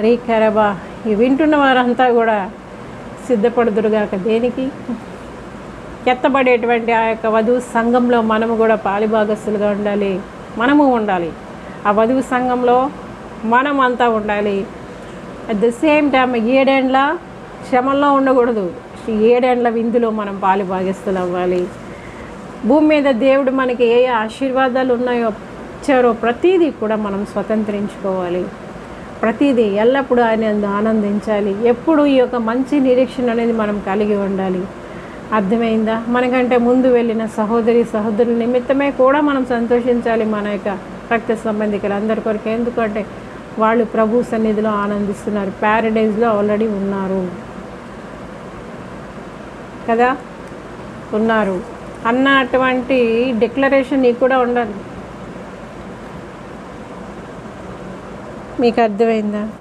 రీ కరాబా ఈ వింటున్న వారంతా కూడా సిద్ధపడుదురుగాక. దేనికి? ఎత్తబడేటువంటి ఆ యొక్క వధువు సంఘంలో మనము కూడా పాలిభాగస్తులుగా ఉండాలి. మనము ఉండాలి. ఆ వధువు సంఘంలో మనం అంతా ఉండాలి. అట్ ద సేమ్ టైం ఏడేండ్ల శ్రమంలో ఉండకూడదు. ఏడేండ్ల విందులో మనం పాలిభాగస్తులు అవ్వాలి. భూమి మీద దేవుడు మనకి ఏ ఏ ఆశీర్వాదాలు ఉన్నాయో ఇచ్చారో ప్రతీదీ కూడా మనం స్వతంత్రించుకోవాలి. ప్రతిదీ ఎల్లప్పుడూ ఆయన ఆనందించాలి. ఎప్పుడు ఈ యొక్క మంచి నిరీక్షణ అనేది మనం కలిగి ఉండాలి. అర్థమైందా? మనకంటే ముందు వెళ్ళిన సహోదరి సహోదరుల నిమిత్తమే కూడా మనం సంతోషించాలి మన యొక్క రక్త సంబంధికులు. అందరి కొరకు ఎందుకంటే వాళ్ళు ప్రభు సన్నిధిలో ఆనందిస్తున్నారు. ప్యారడైజ్లో ఆల్రెడీ ఉన్నారు. కదా? ఉన్నారు. అన్న అటువంటి డిక్లరేషన్ నీకు కూడా ఉండాలి. మీకు అర్థమైందా?